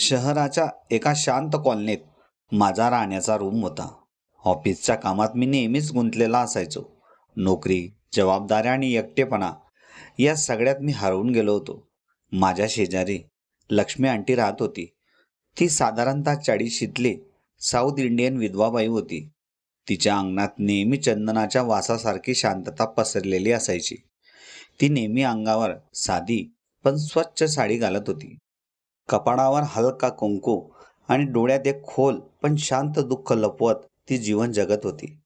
शहराच्या एका शांत कॉलनीत माझा राहण्याचा रूम होता. ऑफिसच्या कामात मी नेहमीच गुंतलेला असायचो. नोकरी जबाबदाऱ्या आणि एकटेपणा या सगळ्यात मी हरवून गेलो होतो. माझ्या शेजारी लक्ष्मी आंटी राहत होती. ती साधारणतः चाळीशीतली साऊथ इंडियन विधवाबाई होती. तिच्या अंगणात नेहमी चंदनाच्या वासासारखी शांतता पसरलेली असायची. ती नेहमी अंगावर साधी पण स्वच्छ साडी घालत होती. कपाळावर हलका कुंकू आणि डोळ्यात एक खोल पण शांत दुःख लपवत ती जीवन जगत होती.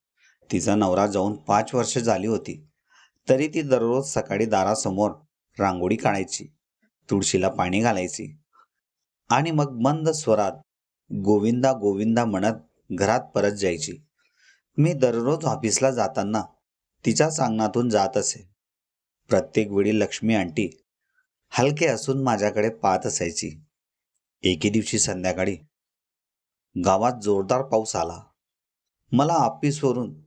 तिचा नवरा जाऊन पाच वर्ष झाली होती. तरी ती दररोज सकाळी दारासमोर रांगोळी काढायची तुळशीला पाणी घालायची आणि मग मंद स्वरात गोविंदा गोविंदा म्हणत घरात परत जायची. मी दररोज ऑफिसला जाताना तिच्याच अंगणातून जात असे. प्रत्येक वेळी लक्ष्मी आंटी हलके असून माझ्याकडे पाहत असायची. एके दिवशी संध्याकाळी गावात जोरदार पाऊस आला. मला ऑफिसवरून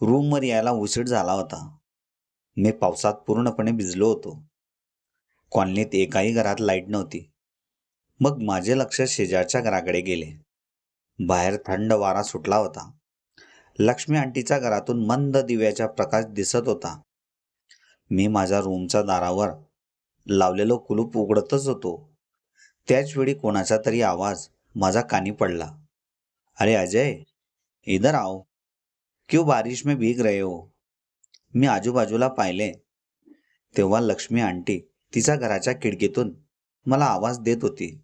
रूमवर यायला उशीर झाला होता. मी पावसात पूर्णपणे भिजलो होतो. कॉलनीत एकाही घरात लाइट नव्हती. मग माझे लक्ष शेजारच्या घराकडे गेले. बाहेर थंड वारा सुटला होता. लक्ष्मी आंटीच्या घरातून मंद दिव्याचा प्रकाश दिसत होता. मी माझ्या रूमच्या दारावर लावलेलं कुलूप उघडतच होतो. त्याचवेळी कोणाचा तरी आवाज माझा कानी पडला. अरे अजय इधर आओ. क्यों बारिश में भीग रहे हो? मी आजूबाजूला पाहिले. तेव्हा लक्ष्मी आंटी तिच्या घराच्या खिडकीतून मला आवाज देत होती.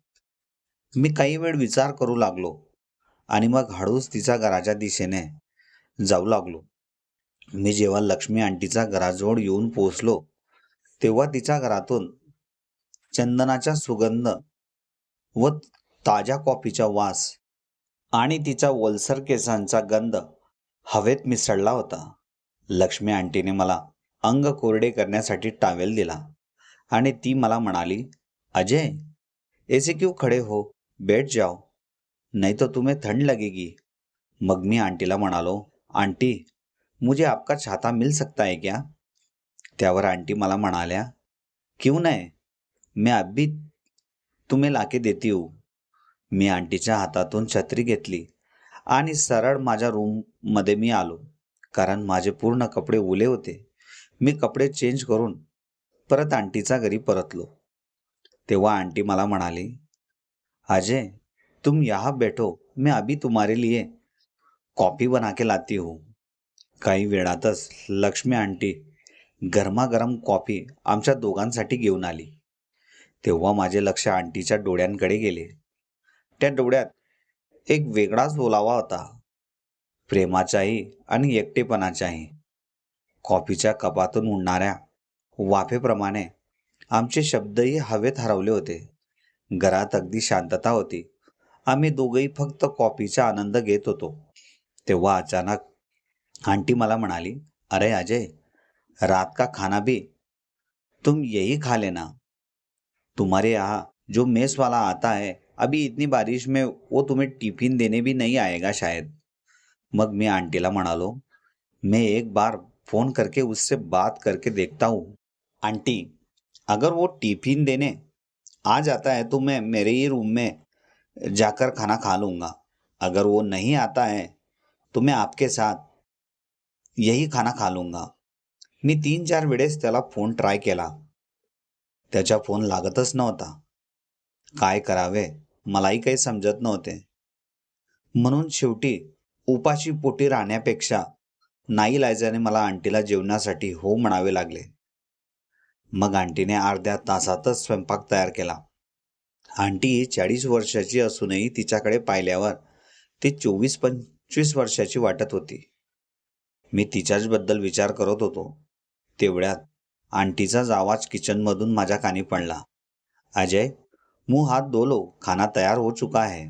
मी काही वेळ विचार करू लागलो आणि मग हळूच तिच्या घराच्या दिशेने जाऊ लागलो. मी जेव्हा लक्ष्मी आंटीच्या घराजवळ येऊन पोहोचलो तेव्हा तिच्या घरातून चंदनाचा सुगंध व ताज्या कॉफीचा वास आणि तिचा ओलसर केसांचा गंध हवेत मिसळला होता. लक्ष्मी आंटीने मला अंग कोरडे करण्यासाठी टावेल दिला आणि ती मला म्हणाली अजय ऐसे क्यों खड़े हो? बैठ जाओ. नहीं तो तुम्हें ठंड लगेगी. मग मी आंटीला म्हणालो आंटी मुझे आपका छाता मिल सकता है क्या? त्यावर आंटी मला म्हणाल्या क्यों नाही मैं अभी तुम्ही लाके देती हो मी आंटीच्या हातातून छत्री घेतली आणि सरळ माझ्या रूममध्ये मी आलो. कारण माझे पूर्ण कपडे ओले होते. मी कपडे चेंज करून परत आंटीच्या घरी परतलो. तेव्हा आंटी मला म्हणाली अजय तुम यहाँ बैठो. मैं अभी तुम्हारे लिए कॉफी बना के लाती हूँ. काही वेळातच लक्ष्मी आंटी गरमागरम कॉफी आमच्या दोघांसाठी घेऊन आली. तेव्हा माझे लक्ष आंटीच्या डोळ्यांकडे गेले. त्या डोळ्यात एक वेगळाच ओलावा होता. प्रेमाचाही आणि एकटेपणाचाही कॉफीच्या कपातून उडणाऱ्या वाफेप्रमाणे आमचे शब्दही हवेत हरवले होते. घरात अगदी शांतता होती. आम्ही दोघंही फक्त कॉफीचा आनंद घेत होतो. तेव्हा अचानक आंटी मला म्हणाली अरे अजय रात का खाना भी? तुम यही खा लेना. तुम्हारे यहाँ जो मेस वाला आता है, अभी इतनी बारिश में वो तुम्हें टिफ़िन देने भी नहीं आएगा शायद। मग मी आंटीला म्हणालो मैं एक बार फ़ोन करके उससे बात करके देखता हूँ। आंटी, अगर वो टिफ़िन देने आ जाता है तो मैं मेरे ही रूम में जाकर खाना खा लूँगा। अगर वो नहीं आता है तो मैं आपके साथ यही खाना खा लूँगा। मी तीन चार वेळेस त्याला फ़ोन ट्राय केला। त्याचा फोन लागतच नव्हता. काय करावे? मलाही काही समजत नव्हते. म्हणून शेवटी उपाशी पोटी राहण्यापेक्षा नाईलाजाने मला आंटीला जेवणासाठी हो म्हणावे लागले. मग आंटीने अर्ध्या तासातच स्वयंपाक तयार केला. आंटी ही चाळीस वर्षाची असूनही तिच्याकडे पाहिल्यावर ती चोवीस पंचवीस वर्षाची वाटत होती. मी तिच्याचबद्दल विचार करत होतो. तेवढ्यात आंटीचाच आवाज किचनमधून माझ्या कानी पडला. अजय मुंह हात दोलो खाना तयार हो चुका आहे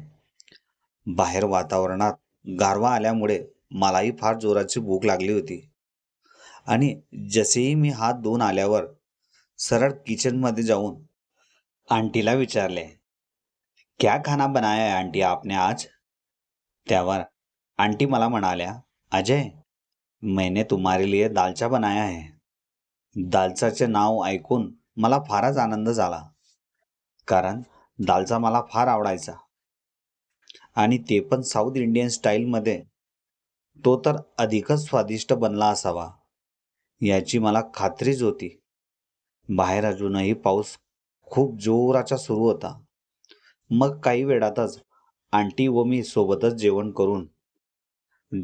बाहेर वातावरणात गारवा आल्यामुळे मलाही फार जोराची भूक लागली होती. आणि जसेही मी हात धुवून आल्यावर सरळ किचनमध्ये जाऊन आंटीला विचारले क्या खाना बनाया है आंटी आपने आज? त्यावर आंटी मला म्हणाल्या अजय मैंने तुम्हारे लिए दालचा बनाया है. दालचाचे नाव ऐकून मला फारच आनंद झाला. कारण दालचा मला फार आवडायचा. आणि ते पण साऊथ इंडियन स्टाईलमध्ये तो तर अधिकच स्वादिष्ट बनला असावा याची मला खात्रीच होती. बाहेर अजूनही पाऊस खूप जोराचा सुरू होता. मग काही वेळातच आंटी व मी सोबतच जेवण करून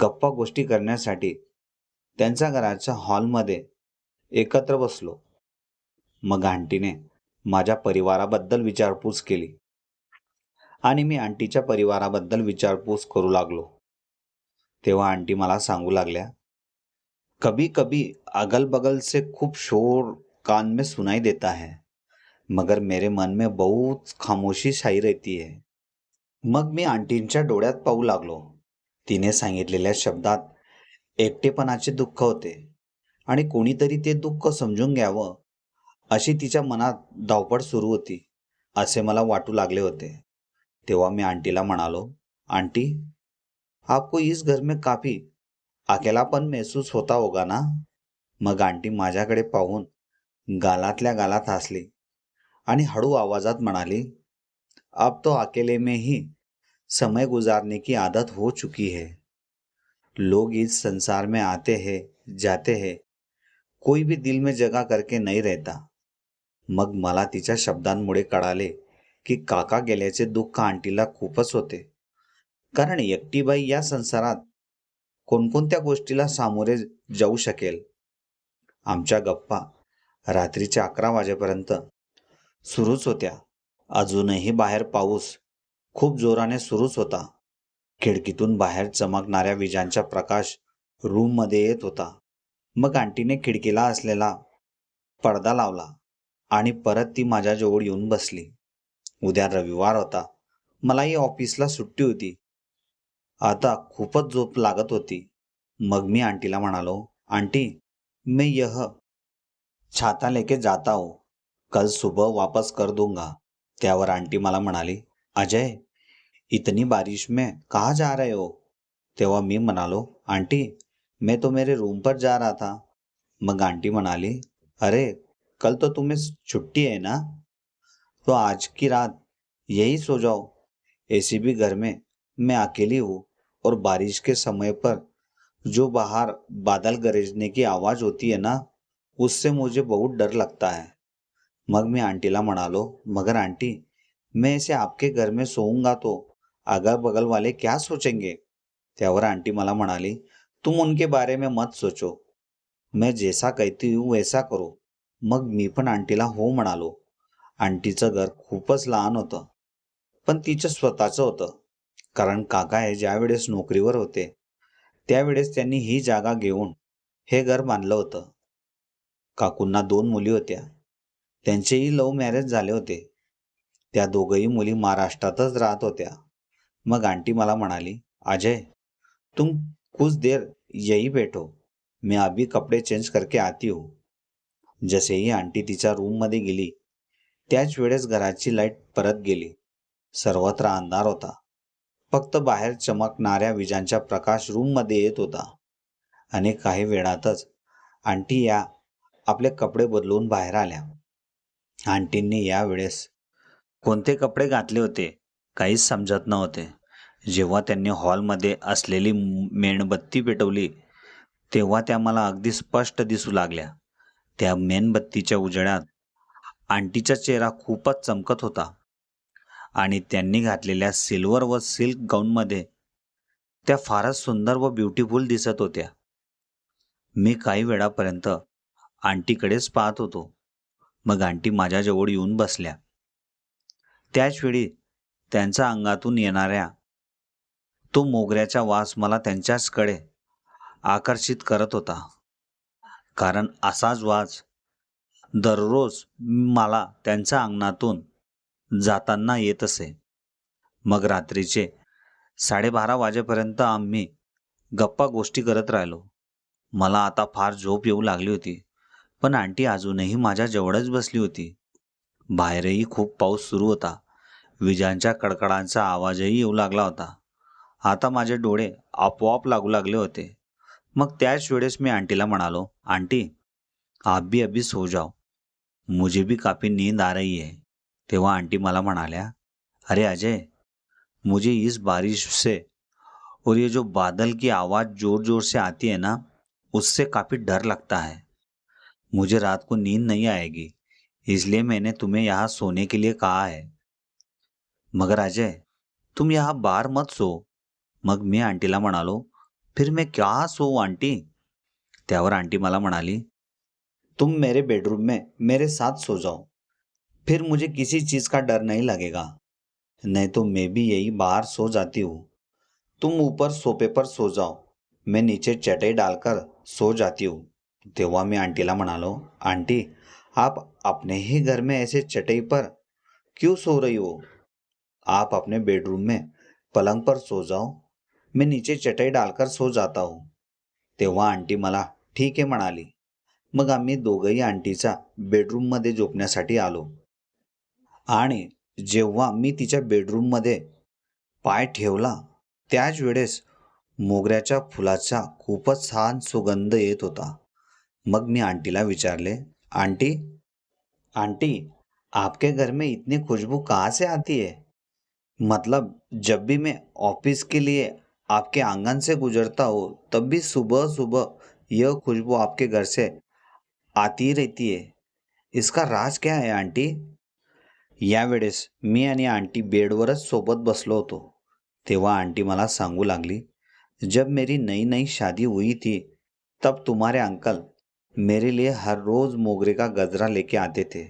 गप्पा गोष्टी करण्यासाठी त्यांच्या घराच्या हॉलमध्ये एकत्र बसलो. मग आंटीने माझ्या परिवाराबद्दल विचारपूस केली. आणि मी आंटीच्या परिवाराबद्दल विचारपूस करू लागलो. तेव्हा आंटी मला सांगू लागल्या कभी कभी अगल बगल से खूप शोर कान में सुनाई देता है मगर मेरे मन में बहुत खामोशी शाही रहती है. मग मी आंटींच्या डोळ्यात पाहू लागलो. तिने सांगितलेल्या शब्दात एकटेपणाचे दुःख होते. आणि कोणीतरी ते दुःख समजून घ्यावं अशी तिच्या मनात धावपळ सुरू होती असे मला वाटू लागले होते. तेव्हा मी आंटीला म्हणालो आंटी आपको इस घर में काफी अकेलापन महसूस होता होगा ना? मग आंटी माझ्याकडे पाहून गालातल्या गालात हसली आणि हळू आवाजात म्हणाली अब तो अकेले में ही समय गुजारने की आदत हो चुकी है. लोग इस संसार में आते हैं जाते हैं कोई भी दिल में जगह करके नाही रहता। मग मला तिच्या शब्दांमुळे कळाले की काका गेल्याचे दुःख आंटीला खूपच होते. कारण एकटीबाई या संसारात कोणकोणत्या गोष्टीला सामोरे जाऊ शकेल? आमच्या गप्पा रात्रीच्या अकरा वाजेपर्यंत सुरूच होत्या. अजूनही बाहेर पाऊस खूप जोराने सुरूच होता. खिडकीतून बाहेर चमकणाऱ्या विजांचा प्रकाश रूममध्ये येत होता. मग आंटीने खिडकीला असलेला पडदा लावला आणि परत ती माझ्याजवळ येऊन बसली. उद्या रविवार होता. मलाही ऑफिसला सुट्टी होती. आता खूपच झोप लागत होती. मग मी आंटीला म्हणालो आंटी मैं यह छाता लेके जाता हो. कल सुबह वापस कर दूंगा. त्यावर आंटी मला म्हणाली अजय इतनी बारिश में कहाँ जा रहे हो? तेव्हा मी म्हणालो आंटी मैं तो मेरे रूम पर जा रहा था। मग आंटी म्हणाली अरे, कल तो तुम्हें छुट्टी है ना? तो आज की रात यही सो जाओ। ऐसी भी घर में मैं अकेली हूँ और बारिश के समय पर जो बाहर बादल गरजने की आवाज़ होती है ना, उससे मुझे बहुत डर लगता है। मग मी आंटीला मना लो, मगर आंटी, मैं ऐसे आपके घर में सोऊँगा तो अगल बगल वाले क्या सोचेंगे? त्यावर आंटी मला म्हणाली तुम उनके बारे में मत सोचो। मैं जैसा कहती हूँ वैसा करो। मग मी पण आंटीला हो म्हणालो। आंटीचं घर खूपच लहान होतं पण तिचं स्वतःचं होतं कारण काका हे ज्या वेळेस नोकरीवर होते त्यावेळेस त्यांनी ही जागा घेऊन हे घर बांधलं होतं. काकूंना दोन मुली होत्या. त्यांचेही लव्ह मॅरेज झाले होते. त्या दोघही मुली महाराष्ट्रातच राहत होत्या. मग आंटी मला म्हणाली अजय तुम कुछ देर यही बैठो। मैं अभी कपडे चेंज करके आती हूँ। जसेही आंटी तिच्या रूममध्ये गेली त्याच वेळेस घराची लाइट परत गेली. सर्वत्र अंधार होता. फक्त बाहेर चमकणाऱ्या विजांचा प्रकाश रूममध्ये येत होता. आणि काही वेळातच आंटी या आपले कपडे बदलून बाहेर आल्या. आंटींनी यावेळेस कोणते कपडे घातले होते काहीच समजत नव्हते. जेव्हा त्यांनी हॉलमध्ये असलेली मेणबत्ती पेटवली तेव्हा त्या मला अगदी स्पष्ट दिसू लागल्या. त्या मेणबत्तीच्या उजेडात आंटीचा चेहरा खूपच चमकत होता आणि त्यांनी घातलेल्या सिल्वर व सिल्क गाऊनमध्ये त्या फारच सुंदर व ब्युटिफुल दिसत होत्या. मी काही वेळापर्यंत आंटीकडेच पाहत होतो. मग आंटी माझ्याजवळ येऊन बसल्या. त्याचवेळी त्यांच्या अंगातून येणाऱ्या तो मोगऱ्याचा वास मला त्यांच्याचकडे आकर्षित करत होता. कारण असाच वास दररोज मला त्यांच्या अंगणातून जाताना येत असे. मग रात्रीचे साडेबारा वाजेपर्यंत आम्ही गप्पा गोष्टी करत राहिलो. मला आता फार झोप येऊ लागली होती पण आंटी अजूनही माझ्या जवळच बसली होती. बाहेरही खूप पाऊस सुरू होता. विजांच्या कडकडांचा आवाजही येऊ लागला होता. आता माझे डोळे आपोआप लागू लागले होते. मग त्याच वेळेस मी आंटीला म्हणालो, आंटी, आप भी अभी सो जाओ. मुझे भी काफ़ी नींद आ रही है. तेव्हा आंटी मला म्हणाल्या, अरे अजय, मुझे इस बारिश से और ये जो बादल की आवाज़ ज़ोर ज़ोर से आती है ना, उससे काफ़ी डर लगता है. मुझे रात को नींद नहीं आएगी, इसलिए मैंने तुम्हें यहाँ सोने के लिए कहा है। मगर अजय, तुम यहाँ बाहर मत सो। मग मी आंटीला म्हणालो, फिर मैं क्या सो आंटी? त्यावर आंटी मला म्हणाली, तुम मेरे बेडरूम में मेरे साथ सो जाओ. फिर मुझे किसी चीज़ का डर नहीं लगेगा. नहीं तो मैं भी यही बाहर सो जाती हूँ. तुम ऊपर सोफे पर सो जाओ. मैं नीचे चटाई डालकर सो जाती हूँ. तेव्हा मी आंटीला म्हणालो, आंटी, आप अपने ही घर में ऐसे चटाई पर क्यों सो रही हो? आप अपने बेडरूम में पलंग पर सो जाओ. मैं नीचे चटई डालकर सो जाता हूँ. तेव्हा आंटी मला ठीक आहे म्हणाली. मग आम्ही दोघंही आंटीचा बेडरूममध्ये झोपण्यासाठी आलो. आणि जेव्हा मी तिच्या बेडरूममध्ये पाय ठेवला त्याच वेळेस मोगऱ्याच्या फुलाचा खूपच छान सुगंध येत होता. मग मी आंटीला विचारले आंटी आंटी आपके घर में इतनी खुशबू कहाँ से आती है? मतलब जब भी मैं ऑफिस के लिए आपके आँगन से गुजरता हो, तब भी सुबह सुबह यह खुशबू आपके घर से आती रहती है। इसका राज क्या है, आंटी? यावेळेस मी आणि आंटी बेडवरच सोबत बसलो होतो, तेव्हा आंटी मला सांगू लागली, जब मेरी नई नई शादी हुई थी, तब तुम्हारे अंकल मेरे लिए हर रोज मोगरे का गजरा लेके आते थे।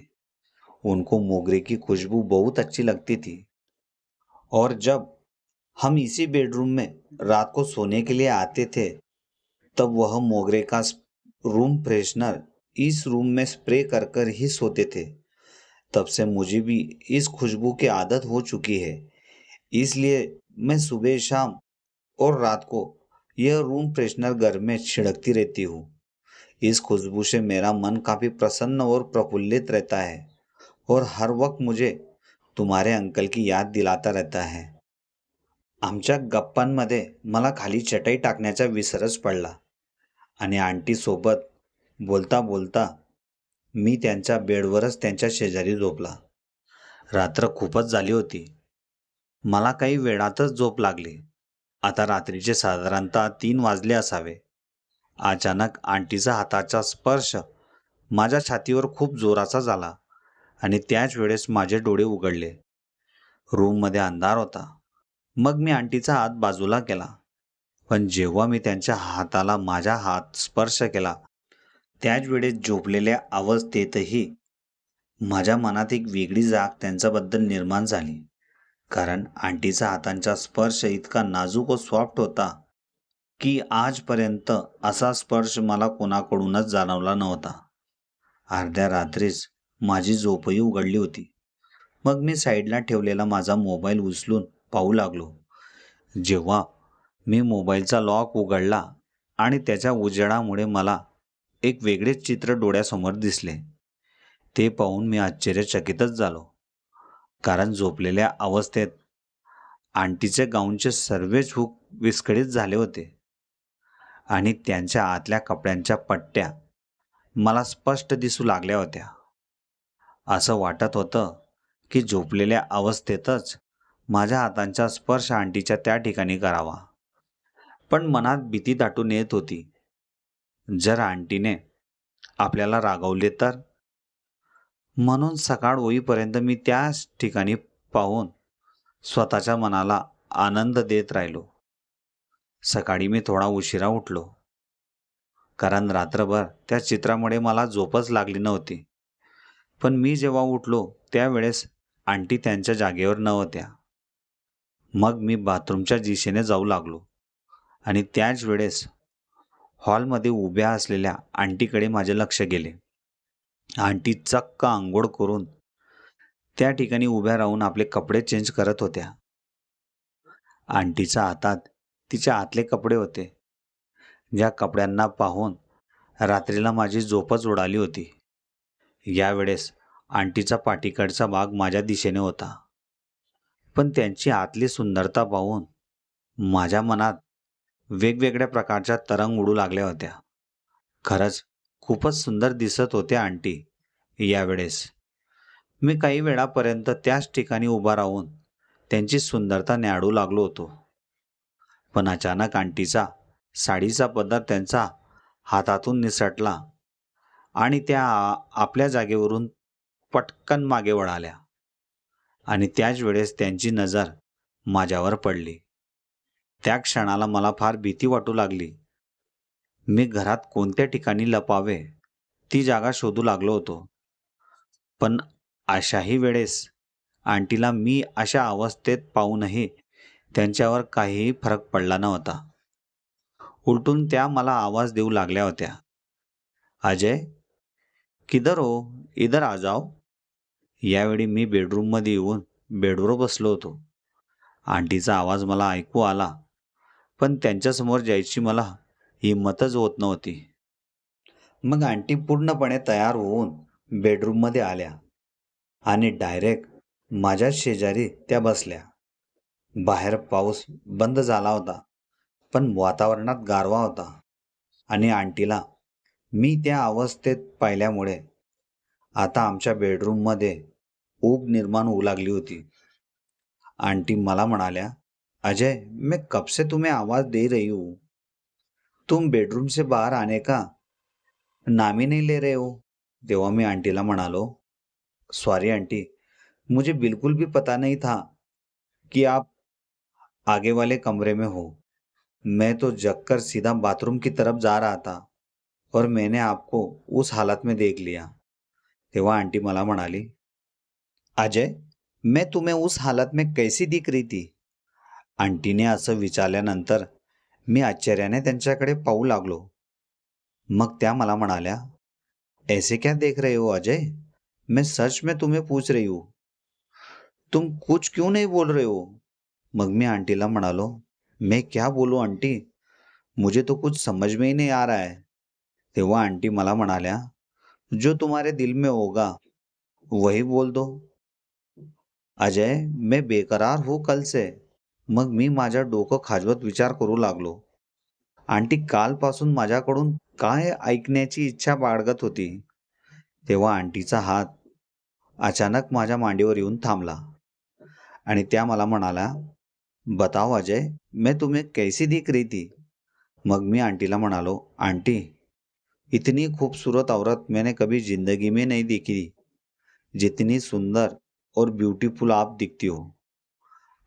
उनको मोगरे की खुशबू बहुत अच्छी लगती थी। और जब हम इसी बेडरूम में रात को सोने के लिए आते थे। तब वह मोगरे का रूम फ्रेशनर इस रूम में स्प्रे कर कर ही सोते थे। तब से मुझे भी इस खुशबू की आदत हो चुकी है। इसलिए मैं सुबह शाम और रात को यह रूम फ्रेशनर घर में छिड़कती रहती हूँ। इस खुशबू से मेरा मन काफ़ी प्रसन्न और प्रफुल्लित रहता है और हर वक्त मुझे तुम्हारे अंकल की याद दिलाता रहता है। आमच्या गप्पांमध्ये मला खाली चटई टाकण्याचा विसरच पडला. आणि आंटीसोबत बोलता बोलता मी त्यांच्या बेडवरच त्यांच्या शेजारी झोपला. रात्र खूपच झाली होती. मला काही वेळातच झोप लागली. आता रात्रीचे साधारणतः तीन वाजले असावे. अचानक आंटीचा हाताचा स्पर्श माझ्या छातीवर खूप जोराचा झाला आणि त्याच वेळेस माझे डोळे उघडले. रूममध्ये अंधार होता. मग मी आंटीचा हात बाजूला केला. पण जेव्हा मी त्यांच्या हाताला माझ्या हात स्पर्श केला त्याच वेळेस झोपलेल्या अवस्थेतही माझ्या मनात एक वेगळी जाग त्यांच्याबद्दल निर्माण झाली. कारण आंटीचा हातांचा स्पर्श इतका नाजूक व सॉफ्ट होता की आजपर्यंत असा स्पर्श मला कोणाकडूनच जाणवला नव्हता. अर्ध्या रात्रीच माझी झोपही उघडली होती. मग मी साईडला ठेवलेला माझा मोबाईल उचलून पाहू लागलो. जेव्हा मी मोबाईलचा लॉक उघडला आणि त्याच्या उजेडामुळे मला एक वेगळेच चित्र डोळ्यासमोर दिसले. ते पाहून मी आश्चर्यचकितच झालो. कारण झोपलेल्या अवस्थेत आंटीचे गाऊनचे सर्वच हुक विस्कळीत झाले होते. आणि त्यांच्या आतल्या कपड्यांच्या पट्ट्या मला स्पष्ट दिसू लागल्या होत्या. असं वाटत होतं की झोपलेल्या अवस्थेतच माझ्या हातांचा स्पर्श आंटीच्या त्या ठिकाणी करावा. पण मनात भीती दाटून येत होती. जर आंटीने आपल्याला रागवले तर? म्हणून सकाळ होईपर्यंत मी त्याच ठिकाणी पाहून स्वतःच्या मनाला आनंद देत राहिलो. सकाळी मी थोडा उशिरा उठलो. कारण रात्रभर त्या चित्रामुळे मला झोपच लागली नव्हती. पण मी जेव्हा उठलो त्यावेळेस आंटी त्यांच्या जागेवर नव्हत्या. मग मी बाथरूमच्या दिशेने जाऊ लागलो. आणि त्याच वेळेस हॉलमध्ये उभ्या असलेल्या आंटीकडे माझे लक्ष गेले. आंटी चक्क आंघोळ करून त्या ठिकाणी उभ्या राहून आपले कपडे चेंज करत होत्या. आंटीच्या हातात तिच्या आतले कपडे होते. ज्या कपड्यांना पाहून रात्रीला माझी झोपच उडाली होती. यावेळेस आंटीचा पाठीकडचा भाग माझ्या दिशेने होता. पण त्यांची आतली सुंदरता पाहून माझ्या मनात वेगवेगळ्या प्रकारच्या तरंग उडू लागल्या होत्या. खरंच खूपच सुंदर दिसत होत्या आंटी यावेळेस. मी काही वेळापर्यंत त्याच ठिकाणी उभा राहून त्यांची सुंदरता न्याडू लागलो होतो. पण अचानक आंटीचा साडीचा पदर त्यांचा हातातून निसटला आणि त्या आपल्या जागेवरून पटकन मागे वळाल्या. आणि त्याच वेळेस त्यांची नजर माझ्यावर पडली. त्या क्षणाला मला फार भीती वाटू लागली. मी घरात कोणत्या ठिकाणी लपावे ती जागा शोधू लागलो होतो. पण अशाही वेळेस आंटीला मी अशा अवस्थेत पाहूनही त्यांच्यावर काहीही फरक पडला नव्हता. उलटून त्या मला आवाज देऊ लागल्या होत्या. अजय किधर हो? इधर आ जाओ. यावेळी मी बेडरूममध्ये येऊन बेडवर बसलो होतो. आंटीचा आवाज मला ऐकू आला पण त्यांच्यासमोर जायची मला हिंमतच होत नव्हती. मग आंटी पूर्णपणे तयार होऊन बेडरूममध्ये आल्या आणि डायरेक्ट माझ्याच शेजारी त्या बसल्या. बाहेर पाऊस बंद झाला होता पण वातावरणात गारवा होता आणि आंटीला मी त्या अवस्थेत पाहिल्यामुळे आता आमच्या बेडरूममध्ये ऊब निर्माण होऊ लागली होती. आंटी मला म्हणाल्या, अजय, मैं कब से तुम्हें आवाज़ दे रही हूँ. तुम बेडरूम से बाहर आने का नाम ही नहीं ले रहे हो. तेव्हा मी आंटीला म्हणालो सॉरी आंटी, मुझे बिल्कुल भी पता नहीं था कि आप आगे वाले कमरे में हो। मैं तो जगकर सीधा बाथरूम की तरफ़ जा रहा था और मैंने आपको उस हालत में देख लिया। तेव्हा आंटी मला म्हणाली अजय मैं तुम्हें उस हालत में कैसी दिख रही थी? आंटीने असं विचारल्यानंतर मी आश्चर्याने त्यांच्याकडे पाहू लागलो. मग त्या मला म्हणाल्या ऐसे क्या देख रहे हो अजय? मैं सच में तुम्हें पूछ रही हूँ। तुम कुछ क्यों नहीं बोल रहे हो? मग मी आंटीला म्हणालो मैं क्या बोलू आंटी? मुझे तो कुछ समझ में ही नहीं आ रहा है. तेव्हा आंटी मला म्हणाल्या जो तुम्हारे दिल में होगा वही बोल दो। अजय मैं बेकरार हूँ कल से। मग मी माझ्या डोकं खाजवत विचार करू लागलो। आंटी कालपासून माझ्याकडून काय ऐकण्याची इच्छा बाळगत होती? तेव्हा आंटीचा हात अचानक माझ्या मांडीवर येऊन थांबला आणि त्या मला म्हणाल्या बताओ अजय मैं तुम्हें कैसी दिख रही थी? मग मी आंटीला म्हणालो आंटी इतनी खूबसूरत औरत मैंने कभी जिंदगी में नहीं देखी जितनी सुंदर और ब्यूटीफुल आप दिखती हो।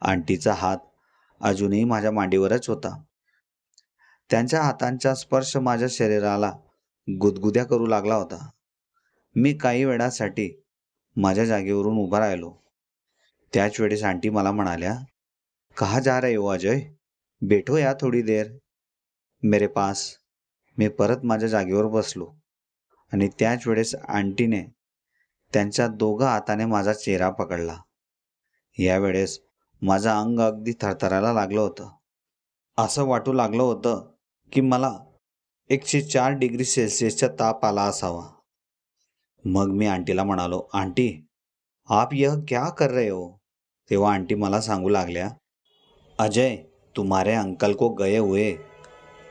आंटीचा हात अजूनही माझ्या मांडीवरच होता। त्यांच्या हातांचा स्पर्श माझ्या शरीराला गुदगुद्या करू लागला होता. मी काही वेळासाठी माझ्या जागेवरून उभा राहिलो. त्याच वेळेस आंटी मला म्हणाल्या कहा जा रहे हो अजय? बैठो या थोडी देर मेरे पास. मी परत माझ्या जागेवर बसलो. आणि त्याच वेळेस आंटीने त्यांच्या दोघं हाताने माझा चेहरा पकडला. यावेळेस माझं अंग अगदी थरथरायला लागलं होतं. असं वाटू लागलं होतं की मला एकशे चार डिग्री सेल्सिअसचा ताप आला असावा. मग मी आंटीला म्हणालो आंटी आप यह क्या कर रहे हो? तेव्हा आंटी मला सांगू लागल्या अजय तुम्हारे अंकल को गए हुए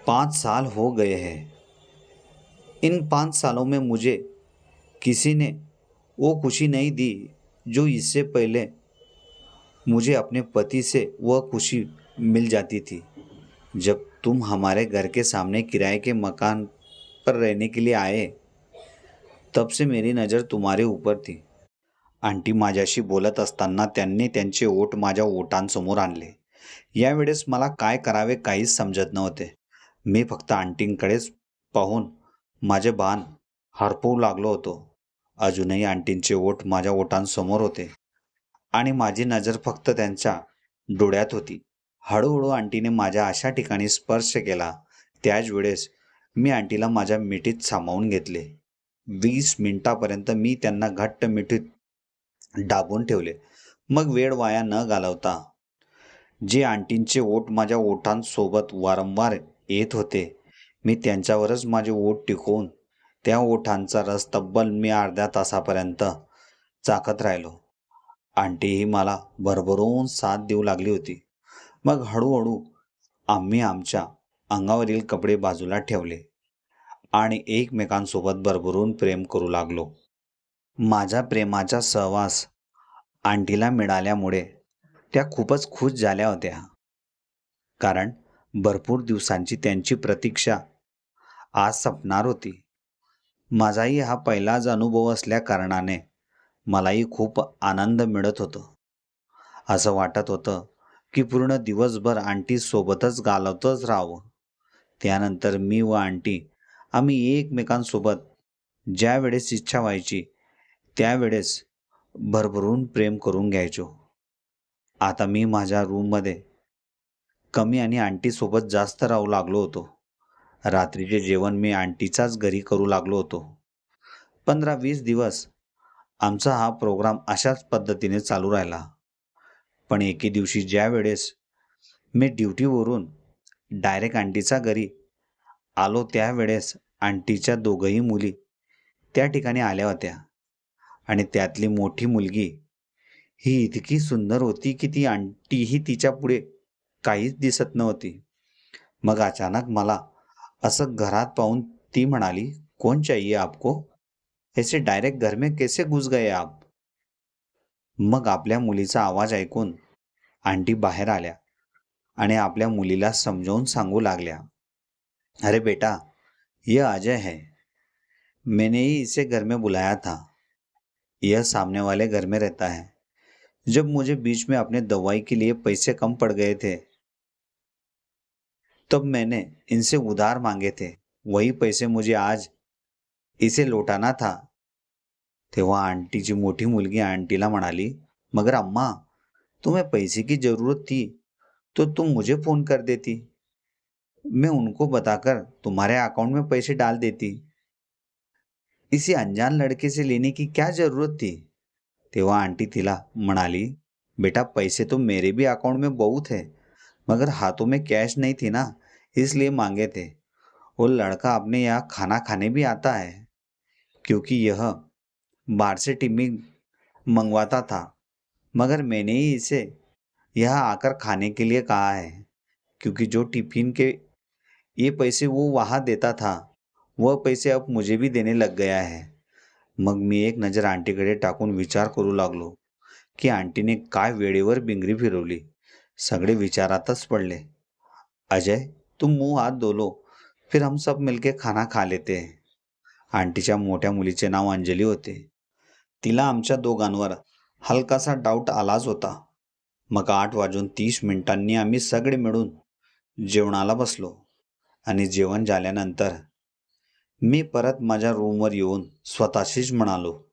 पाँच साल हो गए हैं। इन पाँच सालों में मुझे किसी ने वो खुशी नहीं दी जो इससे पहले मुझे अपने पति से वह खुशी मिल जाती थी। जब तुम हमारे घर के सामने किराए के मकान पर रहने के लिए आए, तब से मेरी नज़र तुम्हारे ऊपर थी। आंटी माझ्याशी बोलत असताना त्यांनी त्यांचे ओठ माझ्या ओठांसमोर आणले। यावेळेस मला काय करावे काहीच समजत नव्हते। मी फक्त आंटींकडेच पाहून माझे बाण हरपू लागलो होतो. अजूनही आंटींचे ओठ माझ्या ओठांसमोर होते आणि माझी नजर फक्त त्यांच्या डोळ्यात होती. हळूहळू आंटीने माझ्या अशा ठिकाणी स्पर्श केला. त्याच वेळेस मी आंटीला माझ्या मिठीत सामावून घेतले. वीस मिनिटापर्यंत मी त्यांना घट्ट मिठीत डाबून ठेवले. मग वेळ वाया न घालवता जे आंटींचे ओठ माझ्या ओठांसोबत वारंवार येत होते. मी त्यांच्यावरच माझे ओठ टिकवून त्या ओठांचा रस तब्बल मी अर्ध्या तासापर्यंत चाकत राहिलो. आंटीही मला भरभरून साथ देऊ लागली होती. मग हळूहळू आम्ही आमच्या अंगावरील कपडे बाजूला ठेवले आणि एकमेकांसोबत भरभरून प्रेम करू लागलो. माझ्या प्रेमाचा सहवास आंटीला मिळाल्यामुळे त्या खूपच खुश झाल्या होत्या. कारण भरपूर दिवसांची त्यांची प्रतीक्षा आज संपणार होती. माझाही हा पहिलाच अनुभव असल्या कारणाने मलाही खूप आनंद मिळत होतो. असं वाटत होतं की पूर्ण दिवसभर आंटी सोबतच घालवतच राहावं. त्यानंतर मी व आंटी आम्ही एकमेकांसोबत ज्या वेळेस इच्छा व्हायची त्यावेळेस भरभरून प्रेम करून घ्यायचो. आता मी माझ्या रूममध्ये कमी आणि आंटीसोबत जास्त राहू लागलो होतो. रात्रीचे जेवण मी आंटीचाच घरी करू लागलो होतो. पंधरा वीस दिवस आमचा हा प्रोग्राम अशाच पद्धतीने चालू राहिला. पण एके दिवशी ज्या वेळेस मी ड्युटीवरून डायरेक्ट आंटीच्या घरी आलो त्यावेळेस आंटीच्या दोघंही मुली त्या ठिकाणी आल्या होत्या. आणि त्यातली मोठी मुलगी ही इतकी सुंदर होती की ती आंटीही तिच्या पुढे काहीच दिसत नव्हती. मग अचानक मला असं घरात पाहून ती म्हणाली कोण चाहिए आपको? ऐसे डायरेक्ट घर में कैसे घुस गए आप? मग आपल्या मुलीचा आवाज ऐकून आंटी बाहेर आल्या आणि आपल्या मुलीला समजावून सांगू लागल्या अरे बेटा यह अजय है. मैंने ही इसे घर में बुलाया था. यह सामने वाले घर में रहता है. जब मुझे बीच में अपने दवाई के लिए पैसे कम पड़ गए थे तब मैंने इनसे उधार मांगे थे। वही पैसे मुझे आज इसे लौटाना था। तेव्हा आंटीची मोठी मुलगी आंटीला म्हणाली मगर अम्मा, तुम्हें पैसे की ज़रूरत थी तो तुम मुझे फ़ोन कर देती। मैं उनको बताकर तुम्हारे अकाउंट में पैसे डाल देती। इसी अनजान लड़के से लेने की क्या ज़रूरत थी? तेव्हा आंटी तिला म्हणाली बेटा पैसे तो मेरे भी अकाउंट में बहुत है, मगर हाथों में कैश नहीं थी ना। इसलिए मांगे थे। वो लड़का अपने यहाँ खाना खाने भी आता है, क्योंकि यह बाहर से टिम्मी मंगवाता था। मगर मैंने ही इसे यह आकर खाने के लिए कहा है, क्योंकि जो टिफ़िन के ये पैसे वो वहाँ देता था, वह पैसे अब मुझे भी देने लग गया है। मग मी एक नज़र आंटीकडे टाकून विचार करू लागलो की आंटीने काय वेळेवर बिंगरी फिरवली। सगळे विचारातच पडले। अजय तुम मुंह हात धो लो फिर हम सब मिलके खाना खा लेते हैं। आंटीच्या मोठ्या मुलीचे नाव अंजली होते। तिला आमच्या दोघांवर हलकासा डाऊट आलाच होता. मग आठ वाजून तीस मिनिटांनी आम्ही सगळे मिळून जेवणाला बसलो आणि जेवण झाल्यानंतर मी परत माझ्या रूमवर येऊन स्वतःशीच म्हणालो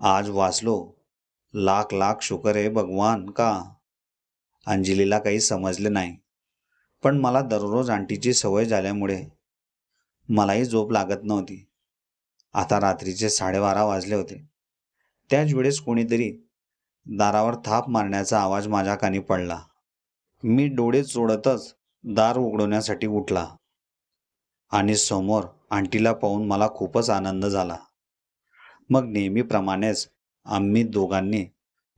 आज वाचलो. लाख लाख शुकर आहे भगवान का? अंजलीला काही समजले नाही. पण मला दररोज आंटीची सवय झाल्यामुळे मलाही झोप लागत नव्हती. आता रात्रीचे साडेबारा वाजले होते. त्याच वेळेस कोणीतरी दारावर थाप मारण्याचा आवाज माझ्या कानी पडला. मी डोळे चोडतच दार उघडवण्यासाठी उठला आणि समोर आंटीला पाहून मला खूपच आनंद झाला. मग नेहमीप्रमाणेच आम्ही दोघांनी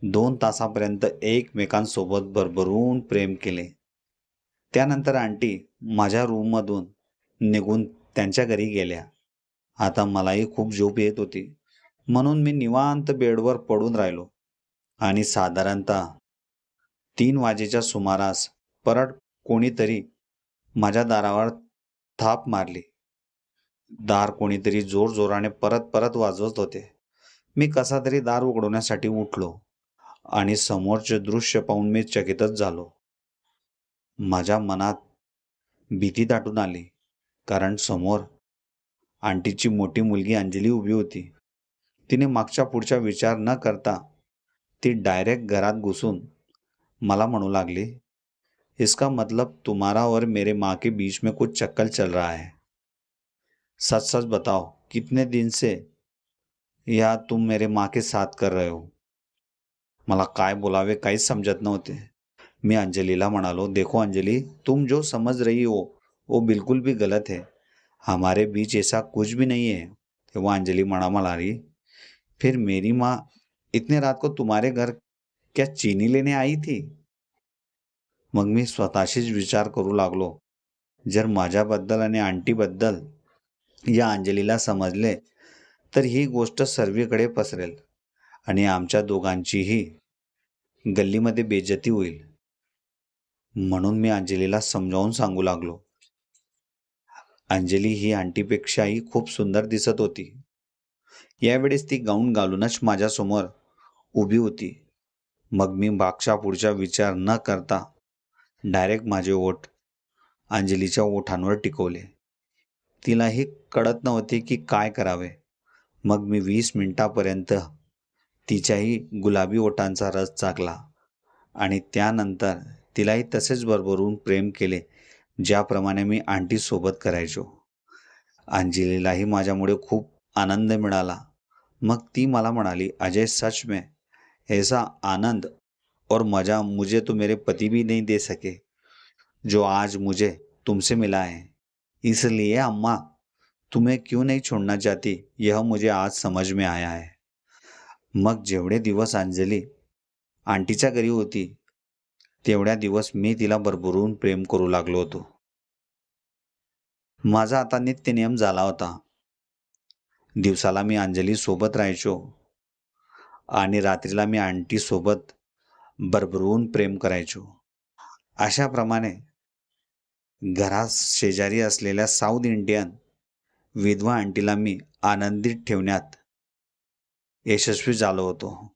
दोन तासापर्यंत एकमेकांसोबत भरभरून प्रेम केले. त्यानंतर आंटी माझ्या रूममधून निघून त्यांच्या घरी गेल्या. आता मलाही खूप झोप येत होती. म्हणून मी निवांत बेडवर पडून राहिलो. आणि साधारणतः तीन वाजेच्या सुमारास परत कोणीतरी माझ्या दारावर थाप मारली. दार कोणीतरी जोरजोराने परत परत वाजवत होते. मी कसा तरी दार उघडवण्यासाठी उठलो आणि समोरचे दृश्य पाहून मी चकितच झालो. माझ्या मनात भीती दाटून आली कारण समोर आंटीची मोठी मुलगी अंजली उभी होती. तिने मागच्या पुढचा विचार न करता ती डायरेक्ट घरात घुसून मला म्हणू लागली इसका मतलब तुम्हारा और मेरे माँ के बीच में कुछ चक्कर चल रहा है? सच सच बताओ कितने दिन से या तुम मेरे माँ के साथ कर रहे हो? मला काय बोलावे काहीच समजत नव्हते. मी अंजलीला म्हणालो देखो अंजली तुम जो समझ रही हो वो बिल्कुल भी गलत है। हमारे बीच ऐसा कुछ भी नहीं है। तेव्हा अंजली म्हणा मला रही फिर मेरी माँ इतने रात को तुम्हारे घर क्या चीनी लेने आई थी? मग मी स्वतःशीच विचार करू लागलो जर माझ्याबद्दल आणि आंटीबद्दल या अंजलीला समजले तर ही गोष्ट सर्वीकडे पसरेल आणि आमच्या दोघांचीही गल्लीमध्ये बेजती होईल. म्हणून मी अंजलीला समजावून सांगू लागलो. अंजली ही आंटीपेक्षाही खूप सुंदर दिसत होती. यावेळेस ती गाऊन घालूनच माझ्यासमोर उभी होती. मग मी बागशा पुढचा विचार न करता डायरेक्ट माझे ओठ अंजलीच्या ओठांवर टिकवले. तिलाही कळत नव्हते की काय करावे. मग मी वीस मिनिटापर्यंत तिच्याही गुलाबी ओठांचा रस चाकला आणि त्यानंतर तिलाही तसेच भरभरून प्रेम केले ज्याप्रमाणे मी आंटीसोबत करायचो. अंजलीलाही माझ्यामुळे खूप आनंद मिळाला. मग ती मला म्हणाली अजय सच में ऐसा आनंद और मज़ा मुझे तो मेरे पति भी नहीं दे सके जो आज मुझे तुमसे मिला है। इसलिए अम्मा तुम्हें क्यों नहीं छोड़ना चाहती? यह मुझे आज समझ में आया है। मग जेवढे दिवस अंजली आंटीच्या घरी होती तेवढ्या दिवस मी तिला भरभरून प्रेम करू लागलो होतो. माझा आता नित्यनियम झाला होता. दिवसाला मी अंजली सोबत राहायचो. आणि रात्रीला मी आंटी सोबत भरभरून प्रेम करायचो. अशाप्रमाणे घरात शेजारी असलेल्या साऊथ इंडियन विधवा आंटीला मी आनंदित ठेवण्यात यशस्वी झालो होतो.